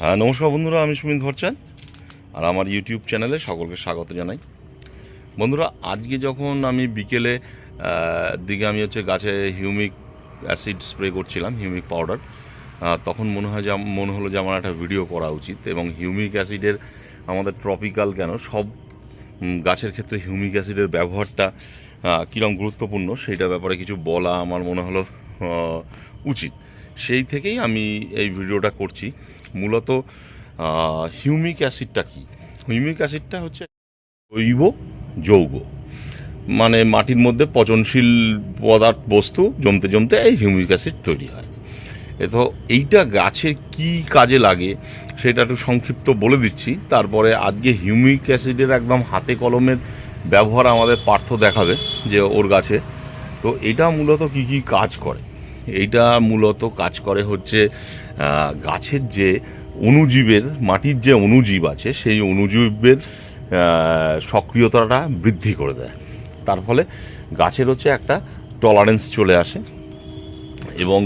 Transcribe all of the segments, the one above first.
হ্যাঁ নমস্কার বন্ধুরা, আমি সুমিত ভরচান আর আমার ইউটিউব চ্যানেলে সকলকে স্বাগত জানাই। বন্ধুরা, আজকে যখন আমি বিকেলে দিকে আমি হচ্ছে গাছে হিউমিক অ্যাসিড স্প্রে করছিলাম হিউমিক পাউডার তখন মনে হয় যে, মনে হলো যে আমার একটা ভিডিও করা উচিত এবং হিউমিক অ্যাসিডের আমাদের ট্রপিক্যাল কেন, সব গাছের ক্ষেত্রে হিউমিক অ্যাসিডের ব্যবহারটা কীরকম গুরুত্বপূর্ণ সেইটার ব্যাপারে কিছু বলা আমার মনে হলো উচিত। সেই থেকেই আমি এই ভিডিওটা করছি। মূলত হিউমিক অ্যাসিডটা কি? হিউমিক অ্যাসিডটা হচ্ছে জৈব যৌগ। মানে মাটির মধ্যে পচনশীল পদার্থ বস্তু জমতে জমতে এই হিউমিক অ্যাসিড তৈরি হয়। তো এইটা গাছের কি কাজে লাগে সেটা একটু সংক্ষিপ্ত বলে দিচ্ছি। তারপরে আজকে হিউমিক অ্যাসিডের একদম হাতে কলমের ব্যবহার আমাদের পার্থ দেখাবে যে ওর গাছে। তো এটা মূলত কি কি কাজ করে? এইটা মূলত কাজ করে হচ্ছে গাছের যে অণুজীবের, মাটির যে অণুজীব আছে, সেই অণুজীবের সক্রিয়তাটা বৃদ্ধি করে দেয়। তার ফলে গাছের হচ্ছে একটা টলারেন্স চলে আসে এবং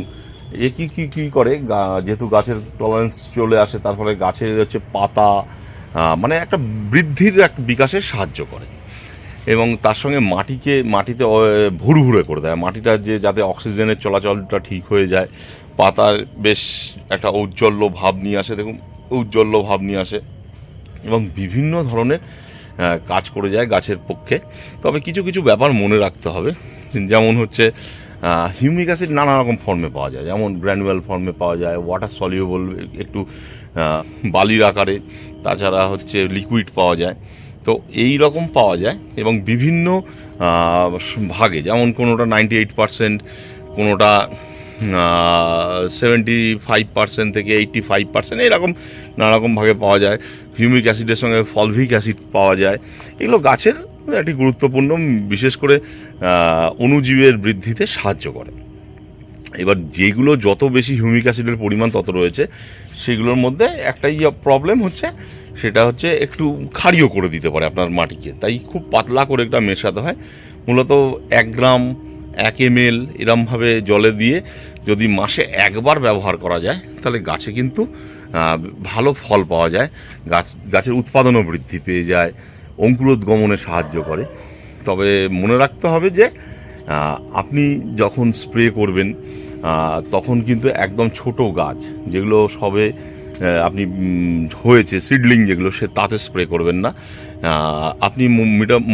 এ কি কি কি করে? যেহেতু গাছের টলারেন্স চলে আসে, তার ফলে গাছের হচ্ছে পাতা মানে একটা বৃদ্ধির এক বিকাশে সাহায্য করে। এবং তার সঙ্গে মাটিকে, মাটিতে ভুরভুরে করে দেয়। মাটিটা যে, যাতে অক্সিজেনের চলাচলটা ঠিক হয়ে যায়। পাতার বেশ একটা ঔজ্জ্বল্য ভাব নিয়ে আসে, দেখুন, ঔজ্জ্বল্য ভাব নিয়ে আসে। এবং বিভিন্ন ধরনের কাজ করে যায় গাছের পক্ষে। তবে কিছু কিছু ব্যাপার মনে রাখতে হবে। যেমন হচ্ছে হিউমিক অ্যাসিড নানা রকম ফর্মে পাওয়া যায়। যেমন গ্র্যানুয়াল ফর্মে পাওয়া যায়, ওয়াটার সলিউবল, একটু বালির আকারে। তাছাড়া হচ্ছে লিকুইড পাওয়া যায়। তো এই রকম পাওয়া যায় এবং বিভিন্ন ভাগে, যেমন কোনোটা নাইনটি এইট পারসেন্ট কোনোটা সেভেন্টি ফাইভ পার্সেন্ট থেকে এইটটি ফাইভ পার্সেন্ট এরকম নানারকম ভাগে পাওয়া যায়। হিউমিক অ্যাসিডের সঙ্গে ফলভিক অ্যাসিড পাওয়া যায়। এগুলো গাছের একটি গুরুত্বপূর্ণ, বিশেষ করে অণুজীবের বৃদ্ধিতে সাহায্য করে। এবার যেগুলো যত বেশি হিউমিক অ্যাসিডের পরিমাণ তত রয়েছে, সেগুলোর মধ্যে একটাই প্রবলেম হচ্ছে সেটা হচ্ছে একটু ক্ষারীয় করে দিতে পারে আপনার মাটিকে। তাই খুব পাতলা করে একটা মেশাতে হয়। মূলত এক গ্রাম, এক এম এল এরমভাবে জলে দিয়ে যদি মাসে একবার ব্যবহার করা যায়, তাহলে গাছে কিন্তু ভালো ফল পাওয়া যায়। গাছ, গাছের উৎপাদনও বৃদ্ধি পেয়ে যায় অঙ্কুরোদ্গমনে সাহায্য করে। তবে মনে রাখতে হবে যে আপনি যখন স্প্রে করবেন তখন কিন্তু একদম ছোট গাছ, যেগুলো সবে আপনি হয়েছে সিডলিং যেগুলো, সে তাতে স্প্রে করবেন না। আপনি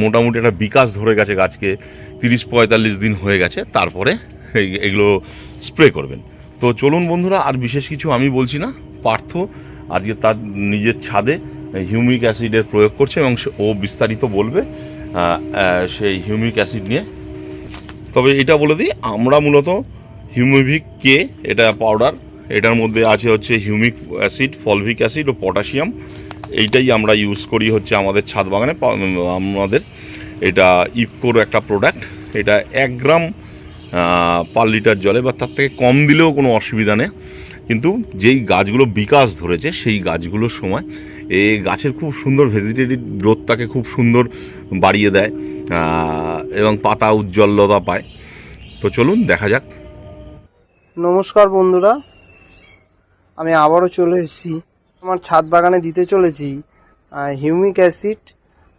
মোটামুটি একটা বিকাশ ধরে গেছে গাছকে, তিরিশ পঁয়তাল্লিশ দিন হয়ে গেছে, তারপরে এগুলো স্প্রে করবেন। তো চলুন বন্ধুরা, আর বিশেষ কিছু আমি বলছি না, পার্থ আজকে তার নিজের ছাদে হিউমিক অ্যাসিডের প্রয়োগ করছে এবং ও বিস্তারিত বলবে সেই হিউমিক অ্যাসিড নিয়ে। তবে এটা বলে দিই, আমরা মূলত হিউমিভিক কে, এটা পাউডার এটার মধ্যে আছে হচ্ছে হিউমিক অ্যাসিড, ফলভিক অ্যাসিড ও পটাশিয়াম। এইটাই আমরা ইউজ করি হচ্ছে আমাদের ছাদ বাগানে আমাদের এটা ইফকোর একটা প্রোডাক্ট। এটা এক গ্রাম পার লিটার জলে বা তার থেকে কম দিলেও কোনো অসুবিধা নেই। কিন্তু যেই গাছগুলো বিকাশ ধরেছে, সেই গাছগুলোর সময় এ গাছের খুব সুন্দর ভেজিটেটিভ গ্রোথটাকে খুব সুন্দর বাড়িয়ে দেয় এবং পাতা উজ্জ্বলতা পায়। তো চলুন, দেখা যাক। নমস্কার বন্ধুরা আমি আবারও চলে এসেছি। আমার ছাদ বাগানে দিতে চলেছি হিউমিক অ্যাসিড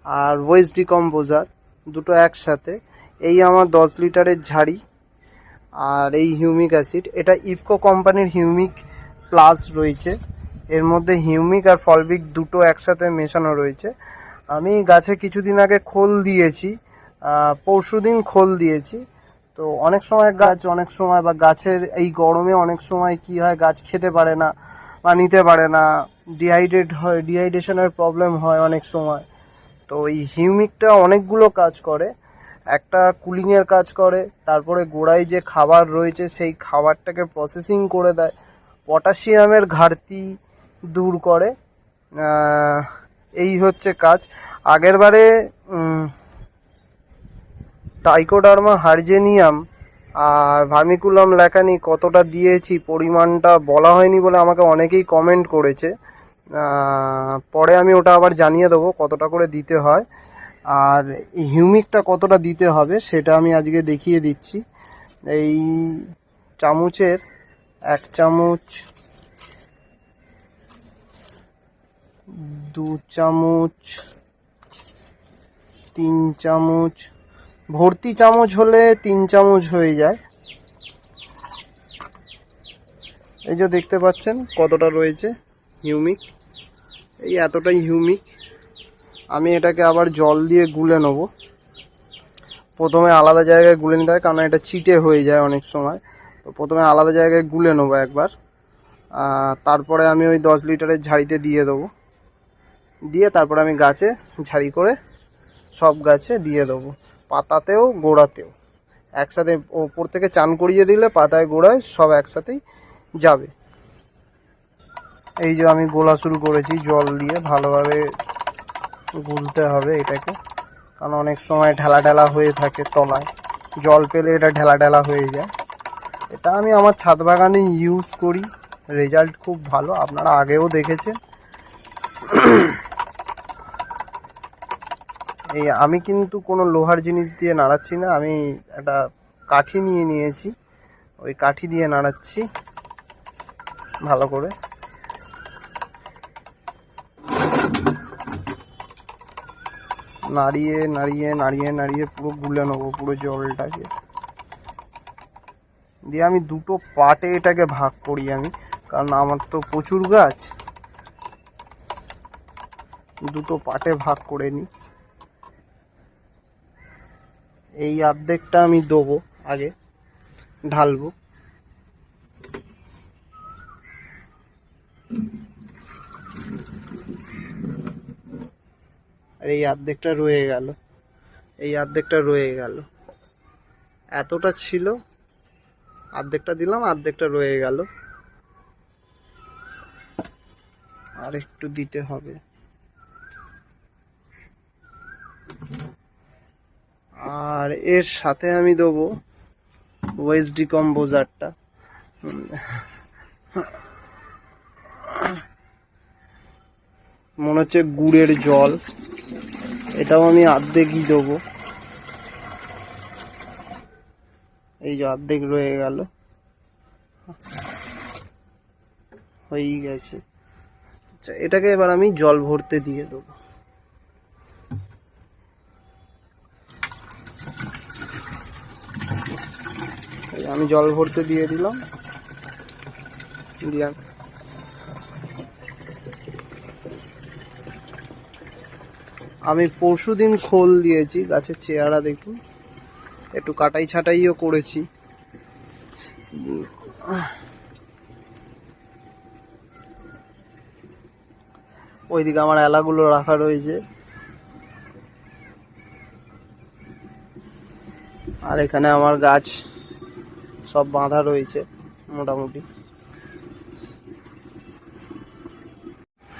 আর ওয়েস্ট ডিকম্পোজার দুটো একসাথে। এই আমার দশ লিটারের ঝাড়ি আর এই হিউমিক অ্যাসিড। এটা ইফকো কোম্পানির হিউমিক প্লাস রয়েছে। এর মধ্যে হিউমিক আর ফলবিক দুটো একসাথে মেশানো রয়েছে। আমি গাছে কিছুদিন আগে খোল দিয়েছি পরশু দিন খোল দিয়েছি। তো অনেক সময় গাছ, অনেক সময় বা গাছের এই গরমে অনেক সময় কি হয়, গাছ খেতে পারে না বা নিতে পারে না। ডিহাইড্রেট হয় ডিহাইড্রেশনের প্রবলেম হয় অনেক সময়। তো এই হিউমিকটা অনেকগুলো কাজ করে। একটা কুলিংয়ের কাজ করে, তারপরে গোড়ায় যে খাবার রয়েছে, সেই খাবারটাকে প্রসেসিং করে দেয়। পটাশিয়ামের ঘাটতি দূর করে। এই হচ্ছে কাজ। আগেরবারে টাইকোডার্মা হার্জেনিয়াম আর ভার্মিকুলাম ল্যাকানি কতটা দিয়েছি, পরিমাণটা বলা হয়নি বলে আমাকে অনেকেই কমেন্ট করেছে। পরে আমি ওটা আবার জানিয়ে দেবো কতটা করে দিতে হয়। আর হিউমিকটা কতটা দিতে হবে সেটা আমি আজকে দেখিয়ে দিচ্ছি। এই চামচের এক চামচ, দু চামচ, তিন চামচ ভর্তি চামচ হলে তিন চামচ হয়ে যায়। এই যে দেখতে পাচ্ছেন কতটা রয়েছে হিউমিক এই এতটাই হিউমিক আমি এটাকে আবার জল দিয়ে গুলে নেব। প্রথমে আলাদা জায়গায় গুলে নিতে হয়, কারণ এটা চিটে হয়ে যায় অনেক সময়। তো প্রথমে আলাদা জায়গায় গুলে নেব একবার। তারপরে আমি ওই দশ লিটারের ঝাড়িতে দিয়ে দেবো। দিয়ে তারপরে আমি গাছে ঝাড়ি করে সব গাছে দিয়ে দেবো। পাতাতেও, গোড়াতেও। একসাথে ওপর থেকে চান করিয়ে দিলে পাতায়, গোড়ায় সব একসাথেই যাবে। এই যে আমি গোলা শুরু করেছি, জল দিয়ে ভালোভাবে গুলতে হবে এটাকে। কারণ অনেক সময় ঢেলা ঢেলা হয়ে থাকে তলায়। জল পেলে এটা ঢেলা ঢেলা হয়ে যায়। এটা আমি আমার ছাদ বাগানে ইউজ করি। রেজাল্ট খুব ভালো। আপনারা আগেও দেখেছেন। এই আমি কিন্তু কোনো লোহার জিনিস দিয়ে নাড়াচ্ছি না, আমি একটা কাঠি নিয়ে নিয়েছি। ওই কাঠি দিয়ে নাড়াচ্ছি ভালো করে। নাড়িয়ে নাড়িয়ে নাড়িয়ে নাড়িয়ে পুরো গুলে নেব, পুরো জলটাকে। দিয়ে আমি দুটো পার্টে এটাকে ভাগ করি আমি, কারণ আমার তো প্রচুর গাছ। দুটো পার্টে ভাগ করে নিই। এই অর্ধেকটা আমি দেবো আগে, ঢালবো। আর এই অর্ধেকটা রয়ে গেল, এই অর্ধেকটা রয়ে গেল। এতটা ছিল অর্ধেকটা দিলাম অর্ধেকটা রয়ে গেল। আর একটু দিতে হবে। আর এর সাথে আমি দেবো ওয়েস্ট ডিকম্পোজারটা মনে হচ্ছে গুড়ের জল। এটাও আমি অর্ধেকই দেবো। এই যে অর্ধেক রয়ে গেল। হয়েই গেছে। আচ্ছা এটাকে এবার আমি জল ভরতে দিয়ে দেবো। আমি জল ভরতে দিয়ে দিলাম। দিয়া আমি পরশু দিন খোল দিয়েছি, গাছের চেহারা দেখুন। একটু কাটাই ছাটাইও করেছি। ওইদিকে আমার এলাগুলো রাখা রয়েছে। আর এখানে আমার গাছ সব বাঁধা রয়েছে, মোটামুটি।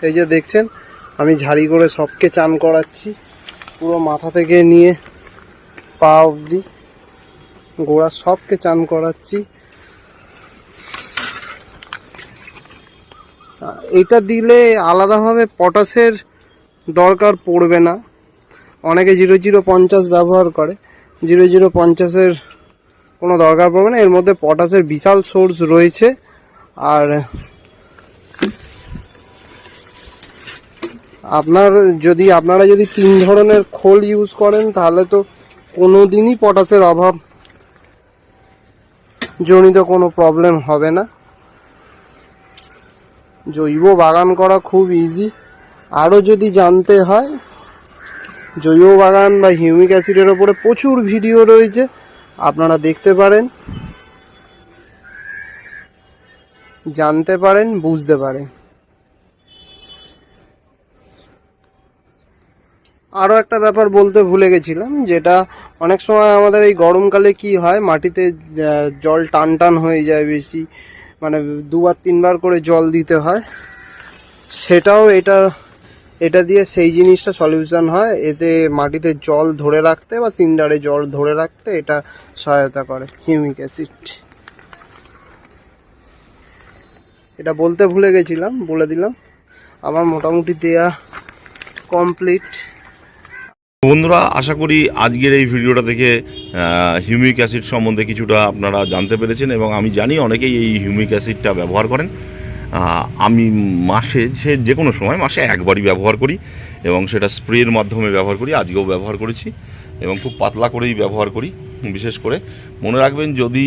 এই যে দেখছেন, আমি ঝাড়ি করে সবকে চান করাচ্ছি, পুরো মাথা থেকে নিয়ে পা অবধি। গোড়া সবকে চান করাচ্ছি। এটা দিলে আলাদাভাবে পটাশের দরকার পড়বে না। অনেকে জিরো জিরো পঞ্চাশ ব্যবহার করে, জিরো জিরো পঞ্চাশের কোনো দরকার পড়বে না। এর মধ্যে পটাশের বিশাল সোর্স রয়েছে। আর আপনার যদি, আপনারা যদি তিন ধরনের খোল ইউজ করেন, তাহলে তো কোনো দিনই পটাশের অভাব জনিত কোনো প্রবলেম হবে না। জৈব বাগান করা খুব ইজি আরও যদি জানতে হয়, জৈব বাগান বা হিউমিক অ্যাসিডের ওপরে প্রচুর ভিডিও রয়েছে। আপনারা দেখতে পারেন, জানতে পারেন, বুঝতে পারেন। আরও একটা ব্যাপার বলতে ভুলে গেছিলাম, যেটা অনেক সময় আমাদের এই গরমকালে কি হয়, মাটিতে জল টান টান হয়ে যায় বেশি মানে দুবার তিনবার করে জল দিতে হয়। সেটাও এটা এটা দিয়ে সেই জিনিসটা সলিউশন হয়। এতে মাটিতে জল ধরে রাখতে বা সিন্ডারে জল ধরে রাখতে এটা সহায়তা করে হিউমিক অ্যাসিড এটা বলতে ভুলে গেছিলাম, বলে দিলাম। আমার মোটামুটি দেয়া কমপ্লিট বন্ধুরা, আশা করি আজকের এই ভিডিওটা থেকে হিউমিক অ্যাসিড সম্বন্ধে কিছুটা আপনারা জানতে পেরেছেন এবং আমি জানি অনেকেই এই হিউমিক অ্যাসিডটা ব্যবহার করেন। আমি মাসে, সে যে কোনো সময় মাসে একবারই ব্যবহার করি এবং সেটা স্প্রের মাধ্যমে ব্যবহার করি, আজকেও ব্যবহার করেছি এবং খুব পাতলা করেই ব্যবহার করি। বিশেষ করে মনে রাখবেন যদি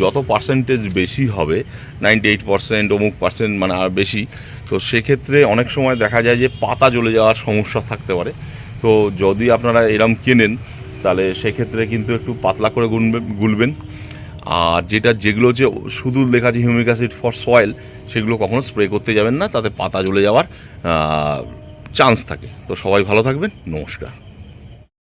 যত পার্সেন্টেজ বেশি হবে নাইনটি এইট পার্সেন্ট অমুক পার্সেন্ট মানে আর বেশি, তো সেক্ষেত্রে অনেক সময় দেখা যায় যে পাতা জ্বলে যাওয়ার সমস্যা থাকতে পারে। তো যদি আপনারা এরম কেনেন, তাহলে সেক্ষেত্রে কিন্তু একটু পাতলা করে গুনবেন গুলবেন। আর যেটা যেগুলো যে শুধু লেখা আছে হিউমিক অ্যাসিড ফর সয়েল সেগুলো কখনো স্প্রে করতে যাবেন না, তাতে পাতা জ্বলে যাওয়ার চান্স থাকে। তো সবাই ভালো থাকবেন, নমস্কার।